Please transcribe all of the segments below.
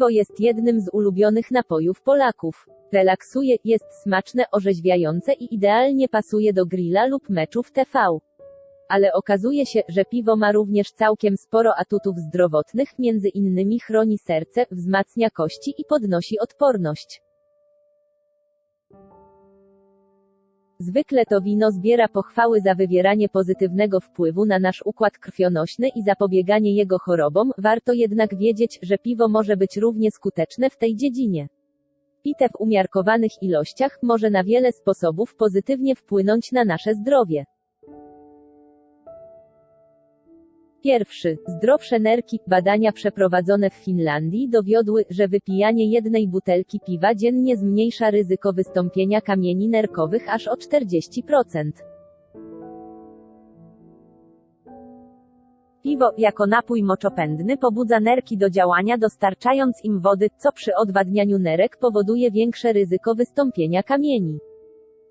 Piwo jest jednym z ulubionych napojów Polaków. Relaksuje, jest smaczne, orzeźwiające i idealnie pasuje do grilla lub meczów TV. Ale okazuje się, że piwo ma również całkiem sporo atutów zdrowotnych, między innymi chroni serce, wzmacnia kości i podnosi odporność. Zwykle to wino zbiera pochwały za wywieranie pozytywnego wpływu na nasz układ krwionośny i zapobieganie jego chorobom, warto jednak wiedzieć, że piwo może być równie skuteczne w tej dziedzinie. Pite w umiarkowanych ilościach może na wiele sposobów pozytywnie wpłynąć na nasze zdrowie. Pierwszy, zdrowsze nerki. Badania przeprowadzone w Finlandii dowiodły, że wypijanie jednej butelki piwa dziennie zmniejsza ryzyko wystąpienia kamieni nerkowych aż o 40%. Piwo, jako napój moczopędny, pobudza nerki do działania dostarczając im wody, co przy odwadnianiu nerek powoduje większe ryzyko wystąpienia kamieni.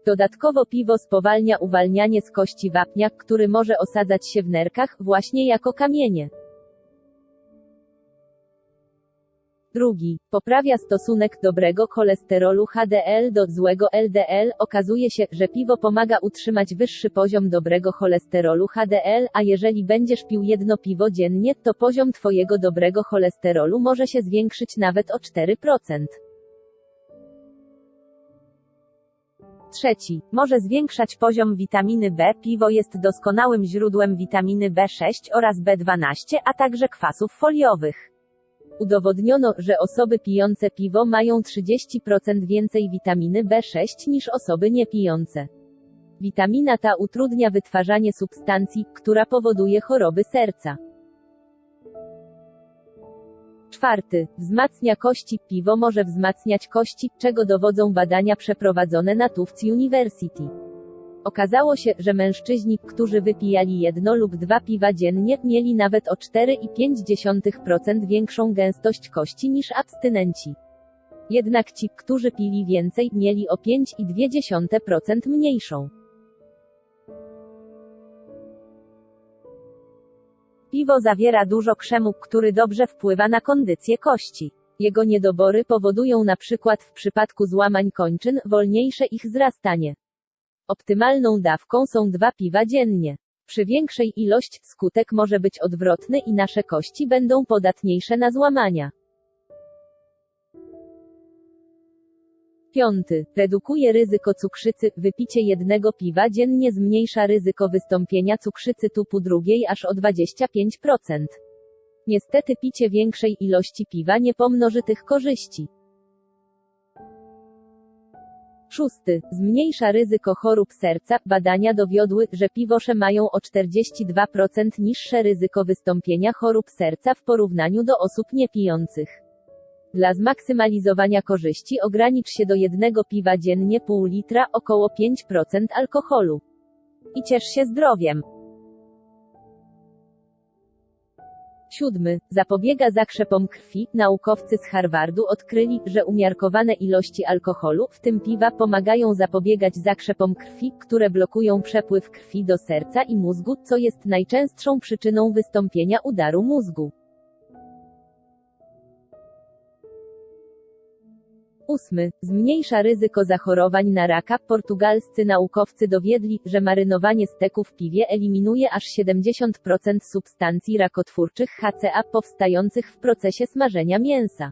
Dodatkowo piwo spowalnia uwalnianie z kości wapnia, który może osadzać się w nerkach, właśnie jako kamienie. Drugi. Poprawia stosunek dobrego cholesterolu HDL do złego LDL. Okazuje się, że piwo pomaga utrzymać wyższy poziom dobrego cholesterolu HDL, a jeżeli będziesz pił jedno piwo dziennie, to poziom twojego dobrego cholesterolu może się zwiększyć nawet o 4%. Trzeci. Może zwiększać poziom witaminy B. Piwo jest doskonałym źródłem witaminy B6 oraz B12, a także kwasów foliowych. Udowodniono, że osoby pijące piwo mają 30% więcej witaminy B6 niż osoby niepijące. Witamina ta utrudnia wytwarzanie substancji, która powoduje choroby serca. Czwarty. Wzmacnia kości. Piwo może wzmacniać kości, czego dowodzą badania przeprowadzone na Tufts University. Okazało się, że mężczyźni, którzy wypijali jedno lub dwa piwa dziennie, mieli nawet o 4,5% większą gęstość kości niż abstynenci. Jednak ci, którzy pili więcej, mieli o 5,2% mniejszą. Piwo zawiera dużo krzemu, który dobrze wpływa na kondycję kości. Jego niedobory powodują na przykład w przypadku złamań kończyn wolniejsze ich zrastanie. Optymalną dawką są dwa piwa dziennie. Przy większej ilość skutek może być odwrotny i nasze kości będą podatniejsze na złamania. Piąty. Redukuje ryzyko cukrzycy. Wypicie jednego piwa dziennie zmniejsza ryzyko wystąpienia cukrzycy typu drugiej aż o 25%. Niestety picie większej ilości piwa nie pomnoży tych korzyści. Szósty. Zmniejsza ryzyko chorób serca. Badania dowiodły, że piwosze mają o 42% niższe ryzyko wystąpienia chorób serca w porównaniu do osób niepijących. Dla zmaksymalizowania korzyści ogranicz się do jednego piwa dziennie pół litra, około 5% alkoholu. I ciesz się zdrowiem. Siódmy. Zapobiega zakrzepom krwi. Naukowcy z Harvardu odkryli, że umiarkowane ilości alkoholu, w tym piwa, pomagają zapobiegać zakrzepom krwi, które blokują przepływ krwi do serca i mózgu, co jest najczęstszą przyczyną wystąpienia udaru mózgu. Ósmy. Zmniejsza ryzyko zachorowań na raka. Portugalscy naukowcy dowiedli, że marynowanie steku w piwie eliminuje aż 70% substancji rakotwórczych HCA powstających w procesie smażenia mięsa.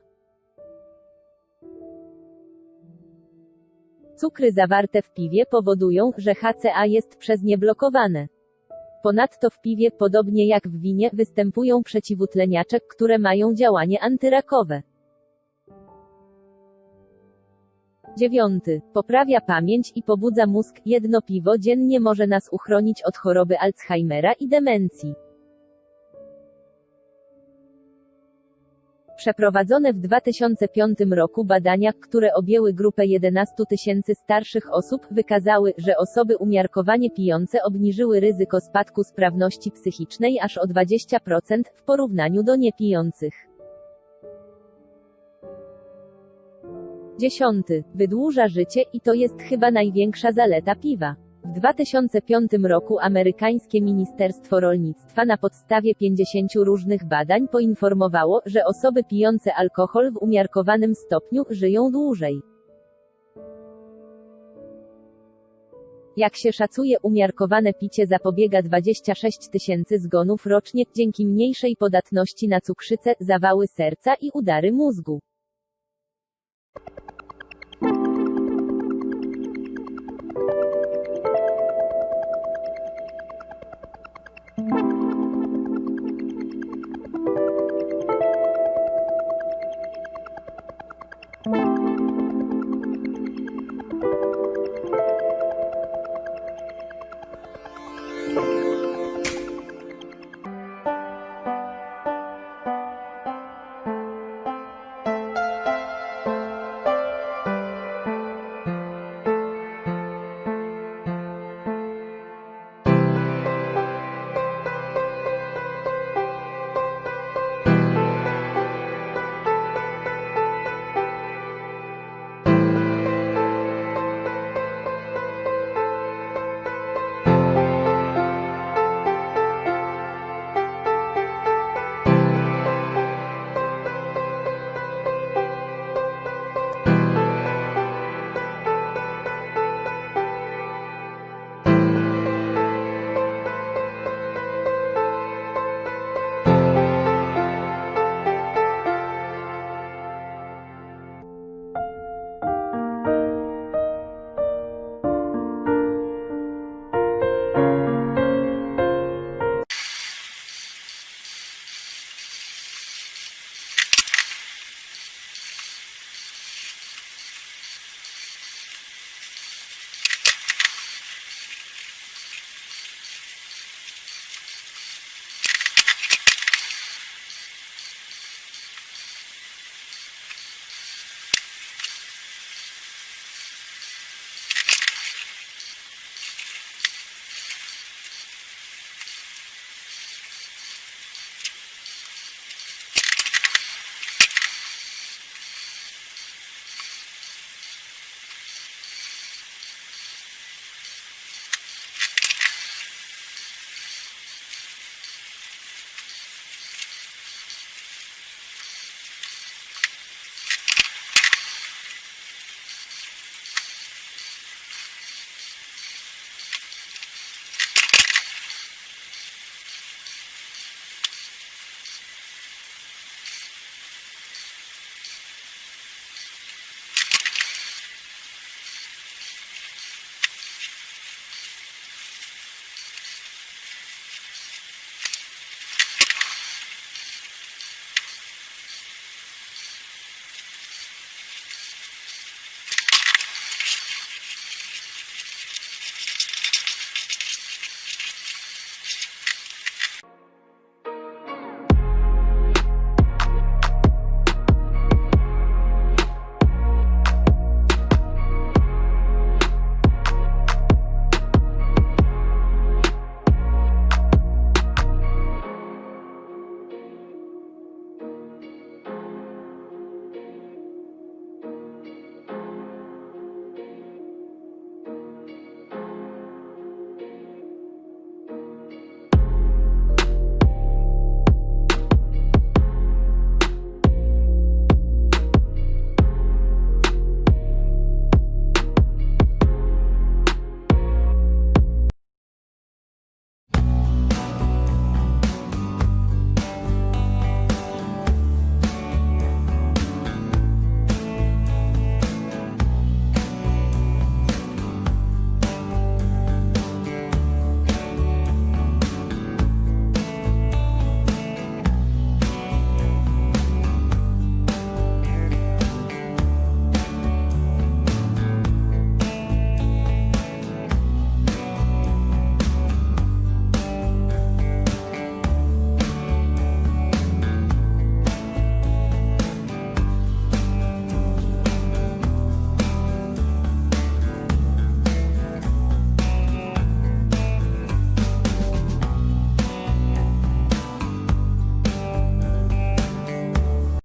Cukry zawarte w piwie powodują, że HCA jest przez nie blokowane. Ponadto w piwie, podobnie jak w winie, występują przeciwutleniacze, które mają działanie antyrakowe. Dziewiąty. Poprawia pamięć i pobudza mózg. Jedno piwo dziennie może nas uchronić od choroby Alzheimera i demencji. Przeprowadzone w 2005 roku badania, które objęły grupę 11 tysięcy starszych osób, wykazały, że osoby umiarkowanie pijące obniżyły ryzyko spadku sprawności psychicznej aż o 20% w porównaniu do niepijących. Dziesiąty. Wydłuża życie i to jest chyba największa zaleta piwa. W 2005 roku amerykańskie Ministerstwo Rolnictwa na podstawie 50 różnych badań poinformowało, że osoby pijące alkohol w umiarkowanym stopniu żyją dłużej. Jak się szacuje, umiarkowane picie zapobiega 26 tysięcy zgonów rocznie, dzięki mniejszej podatności na cukrzycę, zawały serca i udary mózgu. you